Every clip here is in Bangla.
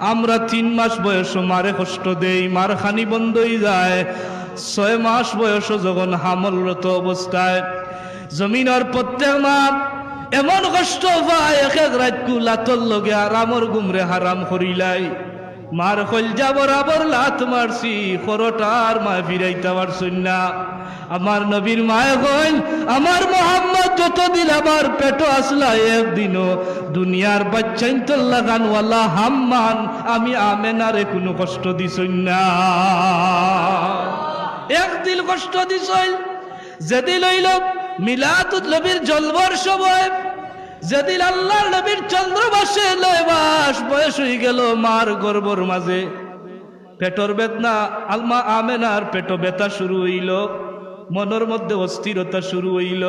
আমরা তিন মাস বয়স, মারে কষ্ট দেই, মার খানি বন্ধই যায়। ছয় মাস বয়স যখন হামলরত অবস্থায় জমিনের প্রত্যেক মা এমন কষ্ট পায়, এক এক রাত লাতর লগে আরামর গুমরে হারাম করিলাই। মার কলজা বরাবর লাত মারছি, খরটার মা ফিরাইতে পারছুন না। আমার নবীর মায় কইল, আমার মোহাম্মদ যতদিন আমার পেটো আসলা, একদিনও দুনিয়ার বাচ্চাইন তো লাগানওয়ালা হাম্মান। আমি আমেনারে কোনো কষ্ট দিছই না। একদিন কষ্ট দিছই। যেদিন লইল মিলাতুল নবীর জলবর সময়, যেদিন আল্লাহর নবীর চন্দ্রবাসে মাস বয়স হয়ে গেল মার গর্বর মাঝে। পেটর বেদনা, আলমা আমেনার পেট ব্যথা শুরু হইল, মনের মধ্যে অস্থিরতা শুরু হইল।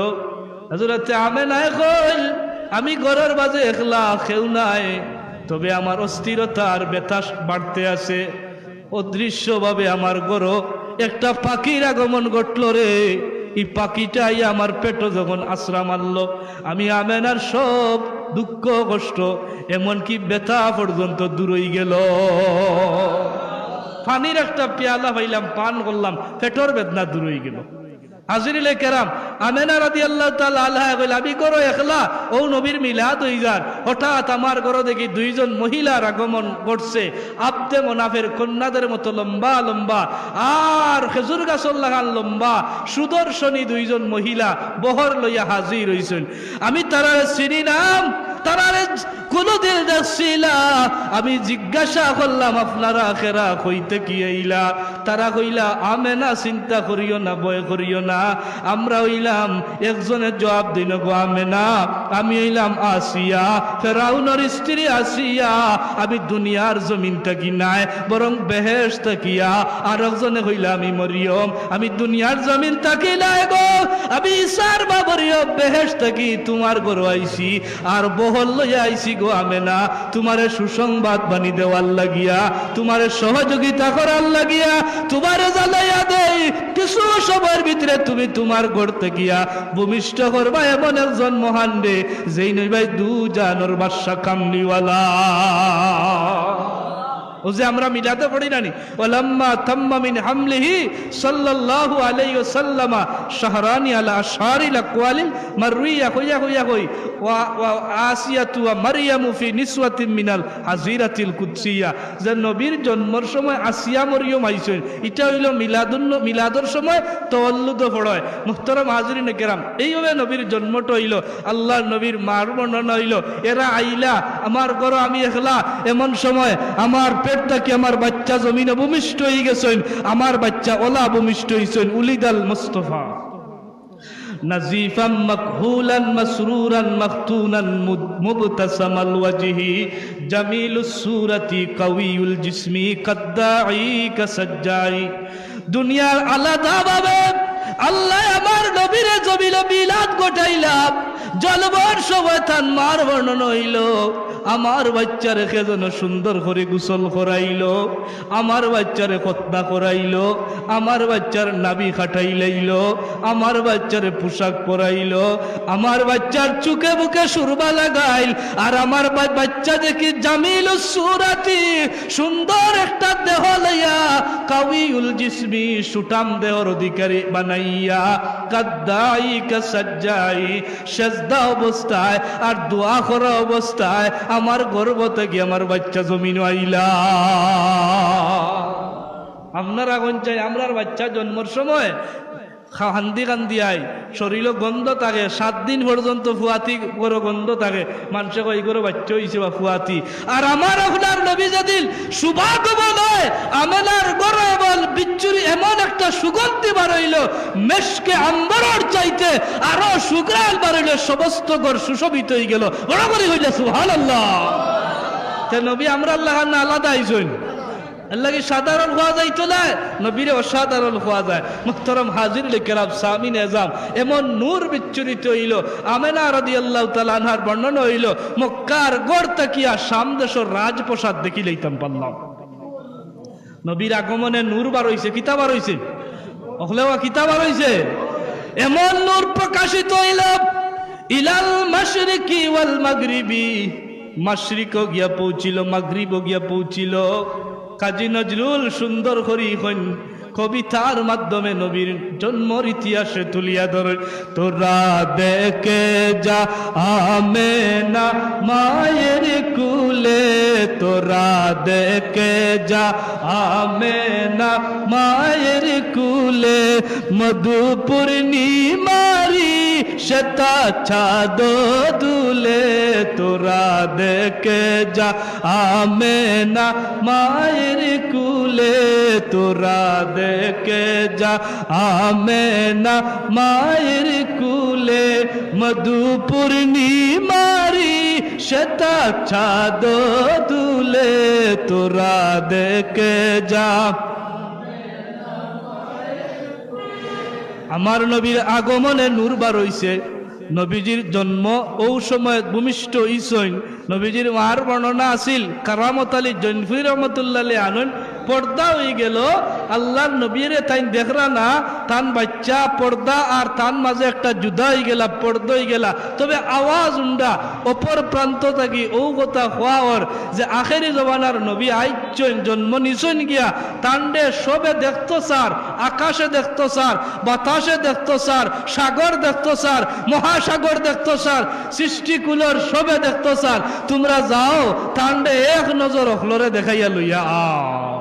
হজরতে আমেনায় কইল আমি ঘরের মাঝে একলা খেউ নাই। তবে আমার অস্থিরতা আর ব্যথা বাড়তে আছে। অদৃশ্যভাবে আমার গরো, একটা পাখির আগমন ঘটল রে। এই পাখিটাই আমার পেটো যখন আশ্রা মারল, আমি আমেনার সব দুঃখ, কষ্ট, এমনকি ব্যথা পর্যন্ত দূরই গেল। পানির একটা পেয়ালা পাইলাম, পান করলাম, পেটর বেদনা দূরই গেল। হাজিরিলে কেরাম। আমেনা রাদি আল্লাহ আল্লাহ কইল, আমি করো একলা, ও নবীর মিলাদ হই যান। হঠাৎ আমার ঘর দেখি দুইজন মহিলার আগমন ঘটছে। আব্দে মোনাফের কন্যাদের মতো লম্বা লম্বা। আর খেজুর গাছর লাগান লম্বা। সুদর্শনী দুইজন মহিলা বহর লইয়া হাজির হইছেন। আমি তারা চিনি নাম তারারে কোনদিন দেখছিলা আমি জিজ্ঞাসা করলাম, আপনারা খেরা কইতে কি আইলা? তারা কইলা আমে না চিন্তা করিও না, ভয় করিও না। আমরা হইলাম একজনের জবাব দিন গো আমেনা, আমি হইলাম আসিয়া, ফেরাউনের স্ত্রী আসিয়া, আমি দুনিয়ার জমিন থাকি নাই, বরং বেহেস থাকিয়া আর একজনে হইলা আমি মরিয়ম, আমি দুনিয়ার জমিন থাকি নাই গো, আমি ইসার বা মরিয়ম বেহেস থাকি, তোমার গরু আইছি, আর বহল লইয়া আইছি, গো আমেনা, তোমারে সুসংবাদ বানি দেওয়ার লাগিয়া, তোমারে সহযোগিতা করার লাগিয়া তোমারে জ্বালাইয়া দেই। কিছু সময়ের ভিতরে তুমি তোমার গড়তে গিয়া ভূমিষ্ঠ করবা এমন একজন মহান রে, যেই নই ভাই দু জানোর ও যে আমরা মিলাতে পারি নানি ওলাম্মা থাম্মা মিন হামলিহি সাল্লাল্লাহু আলাইহি ওয়াসাল্লামা শাহরানি আলা আশারিল আকওয়ালিল মারুইয়া হইয়া হইয়া হই ওয়া ওয়া আসিয়াতু ওয়া মারইয়ামু ফি নিসওয়াতিন মিনাল হাজিরাতিল কুদসিয়া। যে নবীর জন্মের সময় আসিয়া মরিয়ম আইছেন এটা হইল মিলাদুন মিলাদর সময় তওয়াল্লুদ পড়য়। মুহতারাম হাজিরিন কেরাম, এইভাবে নবীর জন্মটা হইল আল্লাহ নবীর মার বর্ণনা হইল, এরা আইলা, আমার ঘর আমি একলা, এমন সময় আমার বাপের থাকি আমার বাচ্চা জমিনে ভূমিষ্ঠ হয়ে গেছেন? আমার বাচ্চা ওলা ভূমিষ্ঠ হয়েছেন উলিদাল মুস্তফা। নাজিফাম মকহুলান আলাদা ভাবে আল্লাহ আমার নবীরে জমিলে বিলাদ গোটাইলাম। জলবর তান মার বর্ণন হইল। আমার বাচ্চারে যেন সুন্দর করে গোসল করাইল, আমার বাচ্চারে কত্তা করাইল, আমার বাচ্চার নাবি খাটাই খাটাইলাইল আমার বাচ্চারে পোশাক পরাইল, আমার বাচ্চার চুকে বুকে সুরবা লাগাইল, আর আমার বাচ্চা দেখি জামিল সুরাতি, সুন্দর একটা দেহ লইয়া কাউইউল জিসমি সুটাম দেহর অধিকারী বানাইয়া কাদ্দাই কাসাজ্জাই সেজদা অবস্থায় আর দোয়া করা অবস্থায় আমার গর্ব থেকে আমার বাচ্চা জমিন আইলা। আপনার আগুন চাই? আমরার বাচ্চা জন্মর সময় হান্দি কান্দি আই। শরীর গন্ধ থাকে, সাত দিন পর্যন্ত ফুয়াতি করে গন্ধ থাকে। মানুষে কই করে বাচ্চা হইছে বা ফুয়াতি? আর আমার আপনার নবী যেদিন সুভাগ বল বিচ্ছুরি এমন একটা সুগন্ধি বাড়ইল, মেশকে আম্বরর চাইতে আরও সুগ্রাল বাড়ইল, সমস্ত গড় সুশোভিত হয়ে গেল। সুহান আল্লাহ নবী, আমরা আল্লাহ আলাদা আইসইন আল্লাহ কি সাধারণ হওয়া যায় না অসাধারণ হওয়া যায়। মুখতরম হাজির লিখেরাম সামিন এজাম এমন নূর বিচ্ছুরিত হইল, আমেনা রাদি আল্লাহ তালানহার বর্ণনা হইল, মক্কার গড় তাকিয়া সামদেশর রাজপ্রসাদ দেখি লইতাম পারলাম নবীর আগমনে নূর বার হইছে কিতা বার হইছে? অহলেও কিতা বার হইছে এমন নূর প্রকাশিত ইলাল মাশরিকি ওয়াল মাগরিবি। মাশরিকও গিয়া পৌঁছিল, মাগরিবও গিয়া পৌঁছিল। কাজী নজরুল সুন্দর করি হইন, কবিতার মাধ্যমে নবীর জন্মর ইতিহাসে তুলিয়া ধরে তোরা দেখে যা আমে না মায়ের কুলে তোরা দেখে যা আমে না মায়ের কুলে মধু পূর্ণিমারি শতা ছাদ দুলে। তোরা দেখে যা আমে না মায়ের কুলে, তোরা দেখে যা আমে না মায়ের কুলে মধু শতা ছাদ দুলে তোরা দেখে যা। আমার নবীর আগমনে নূর বার হইছে নবীজির জন্ম ও সময় ভূমিষ্ঠ ইসইন নবীজির মার বর্ণনা আসিল কারামত আলী জৈনফুর রহমতুল্লাহ আনন পর্দা হয়ে গেল। আল্লাহর নবীরে তাই দেখরা না, তান বাচ্চা পর্দা আর তান মাঝে একটা জুদা হয়ে গেলা, পর্দা হয়ে গেলা। তবে আওয়াজ উন্ডা, অপর প্রান্ত থাকি ও কথা হওয়া ওর যে আখেরি জবানার নবী আইচন জন্ম নিচন গিয়া তান্ডে সবে দেখতো স্যার আকাশে দেখতো স্যার বাতাসে দেখতো স্যার সাগর দেখতো স্যার মহাসাগর দেখতো স্যার সৃষ্টিকুলর সবে দেখতো স্যার তোমরা যাও তান্ডে এক নজর অখলরে দেখাইয়া লইয়া আও।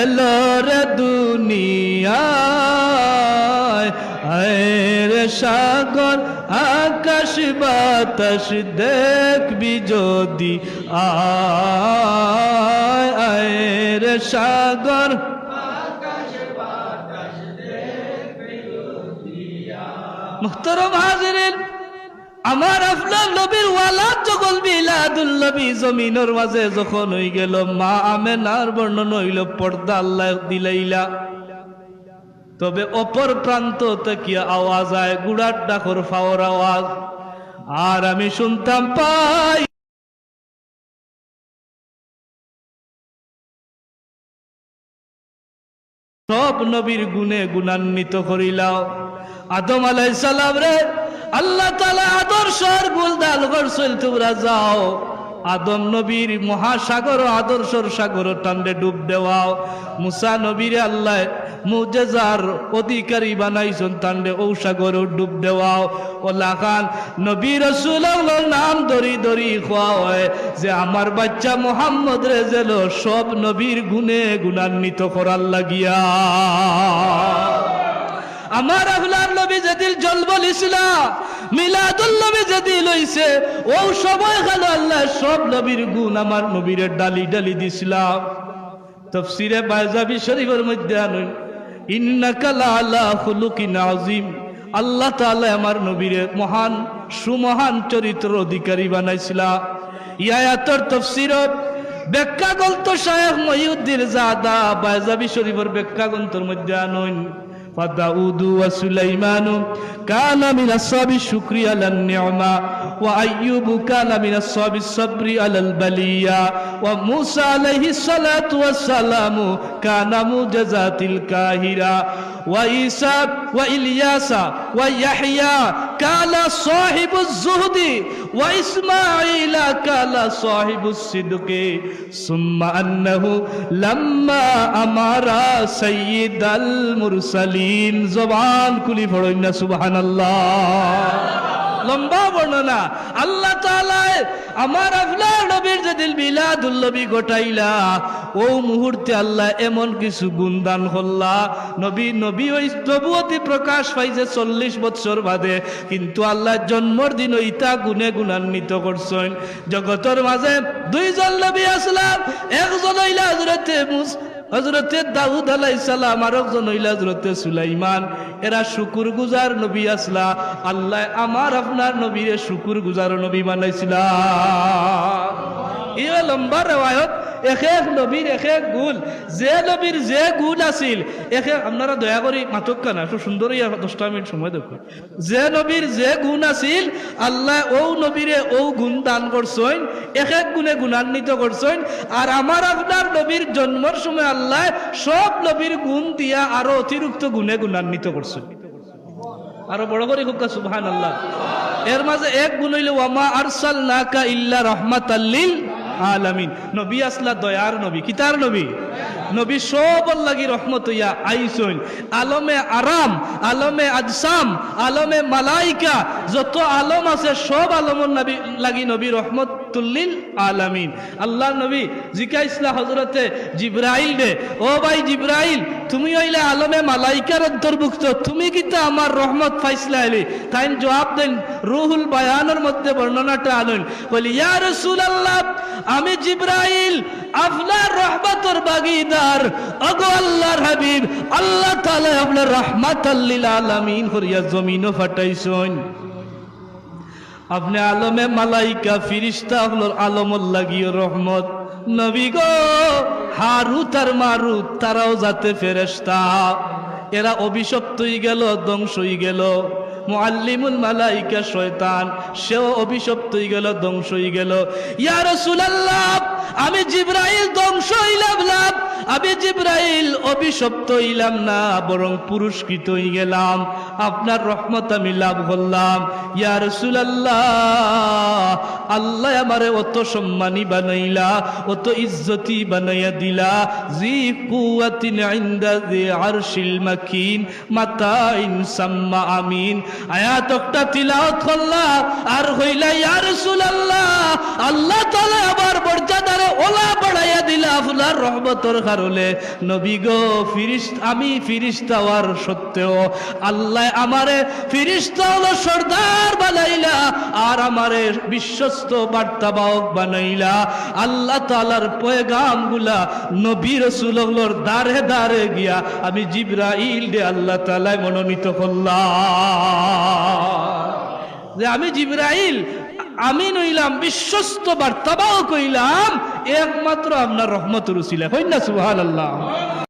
এলোর দুনিয়ায়। আয়ের সাগর, আকাশ, বাতাস দেখবি যদি আয়। আয়ের সাগর মুহতরম হাজিরিন, আমার আপনার নবীর ওয়ালাদ যখন বিলাদুল নবী জমিনের মাঝে যখন হয়ে গেল, মা আমেনার বর্ণন হইল, পর্দা আল্লাহ দিলাইলা। তবে অপর প্রান্ত থেকে আওয়াজ আয়, গুড়ার ডাকর ফাওয়ার আওয়াজ। আর আমি শুনতাম, পাই সব নবীর গুণে গুণান্বিত করিলাও। আদম আলাই সালাম রে, আল্লাহ তালা আদর্শর গুলদাল করছিল তোমরা যাও। আদম নবীর মহাসাগর, আদর্শর সাগর টান্ডে ডুব দেওয়াও। মুসা নবীর আল্লাহ মুজেজার অধিকারী বানাইছেন টান্ডে ও সাগর ডুব দেওয়াও। ও লাখান নবী রসুল নাম ধরি ধরি খোয়া হয় যে আমার বাচ্চা মোহাম্মদ রে জেল, সব নবীর গুণে গুণান্বিত করার লাগিয়া। আমার আহলার নবী যেদিন জন্ম লিছিল মিলাদুল নবী যেদিন লইছে, ও সময় গেল আল্লাহ সব নবীর গুণ আমার নবীর ডালি ডালি দিছিলাম তফসিরে বাইজাবি শরীফের মধ্যে আনুন, ইন্নাকা লাআলা খুলুকিন আযীম আল্লাহ তাআলা আমার নবীরে মহান, সুমহান চরিত্র অধিকারী বানাইছিলা। ইয়ায়াতর তফসিরত ব্যাখ্যা গ্রন্থ শায়েখ মহিউদ্দিন জাদা, বাইজাবি শরীফের ব্যাখ্যা গ্রন্থের মধ্যে আনুন فداود وسليمان كان من أصحاب الشكر على النعمة وأيوب كان من أصحاب الصبر على البلية وموسى عليه الصلاة والسلام كان معجزات الكاهرة وعيسى وإلياس ويحيى কালা সাহিবুজ জুহদি ওয়া ইসমাঈল কালা সাহিবুস সিদকি। সুম্মা আন্নাহু লাম্মা আমারা সাইয়্যিদাল মুরসালিন। জবান কুলি ফড়ইন না সুবহানাল্লাহ। লম্বা বর্ণনা। আল্লাহ তালায় আমার আফলা নবীর যেদিন মিলাদুল্লবী ঘটাইলা ও মুহূর্তে আল্লাহ এমন কিছু গুণদান হল্লা নবী নবী ওই নবুয়তি প্রকাশ পাইছে চল্লিশ বছর বাদে। কিন্তু আল্লাহ জন্মর দিন ইতা গুণে গুণান্বিত করছেন। জগতের মাঝে দুইজন নবী আসলাম। একজন হইলা হজরতে মুস হজরতে দাউদ আলাই সালাম আর একজন হইলা হজরতে সুলাইমান। এরা শুকুর গুজার নবী আসলা। আল্লাহ আমার আপনার নবীরে শুকুর গুজার নবী বানাইছিলা। ইয়ে লম্বা রেওয়ায়ত। এক নবীর এক এক গুণ। যে নবীর যে গুণ আছিল, এক এক আপনারা দয়া করি মাতক না, একটু সুন্দর দশটা মিনিট সময় দেখো। যে নবীর যে গুণ আছিল, আল্লাহ ও নবীরে ও গুণ দান করছেন এক এক গুণে গুণান্বিত করছেন, আর আমার আপনার নবীর জন্মের সময় আল্লাহ সব নবীর গুণ দিয়া আরও অতিরিক্ত গুণে গুণান্বিত করছেন। আরও বড় করে খুব সুবহান আল্লাহ এর মাঝে এক গুণ হইল ওয়ামা আরসাল নাকা ইল্লা রহমাত আল্লিল আলামিন। নবী আসলা দয়ার নবী। কিতার নবী? নবী সব লাগি রহমত ইয়া আইসুন আলমে আরাম, আলমে আজসাম, আলমে মালাইকা, যত আলম আছে সব আলমর নবী লাগি নবী রহমতুল্লিল আলামিন। আল্লাহ নবী জিকাইসলা হজরতে জিব্রাইল রে, ও ভাই জিব্রাইল, তুমি হইলে আলমে মালাইকার অন্তর্ভুক্ত, তুমি কিন্তু আমার রহমত ফাইসলা এলি? তাই জবাব দেন, রুহুল বায়ানের মধ্যে বর্ণনাটা আনুন। বলি, ইয়া রাসূলুল্লাহ, আমি জিব্রাইল, আপনার রহমতর বাগিদার। অগো আল্লাহর হাবিব, আল্লাহ তাআলা আপনার রহমাতাল লিল আলামিন করিয়া জমিনও ফাটাইছেন। আপনি আলমে মালাইকা ফিরিস্তা হলোর আলমর লাগিও রহমত। নবী গো, হারুত আর মারুত, তারাও যাতে ফেরেস্তা এরা অভিশপ্তই গেল, ধ্বংসই গেল। মুআল্লিমুল মালাইকা শয়তান, সেও অভিশপ্ত হয়ে গেল, ধ্বংস হয়ে গেল। ইয়া রাসূলুল্লাহ, আমি জিব্রাইল ধ্বংস হইলাম লাভ আমি জিব্রাইল অভিশপ্ত হইলাম না, বরং পুরস্কৃত হয়ে গেলাম। আপনার রহমত আমি লাভ করলাম। ইয়া রাসূলুল্লাহ, আল্লাহ আমারে অত সম্মানী বানাইলা, অত ইজ্জতি বানাইয়া দিলা। জি কুয়াতিন ইনদা জি আরশিল মাকিন, মাতাইন সাম্মা আমিন। তিলাওয়াত করলা, আর হইলা, ইয়া রাসূলুল্লাহ, আল্লাহ তাআলা আবার মর্যাদারে ওলা বাড়াইয়া দিলা আপনার রহমতের কারণে। নবী গো আমি ফিরিস্তা হওয়ার সত্ত্বেও আল্লাহ আমারে ফিরিস্তা হলো সর্দার বানাইলা আর আমারে বিশ্বস্ত বার্তাবাহক বানাইলা, আল্লাহ তালার পয়গামগুলা নবী রসুলোর দারে দারে গিয়া আমি জিব্রাইল দে আল্লাহ তালায় মনোনীত করলাম। যে আমি জিব্রাইল, আমি নইলাম, বিশ্বস্ত বার্তাবাহক কইলাম একমাত্র আপনার রহমত রুসিলা হই না সুহান আল্লাহ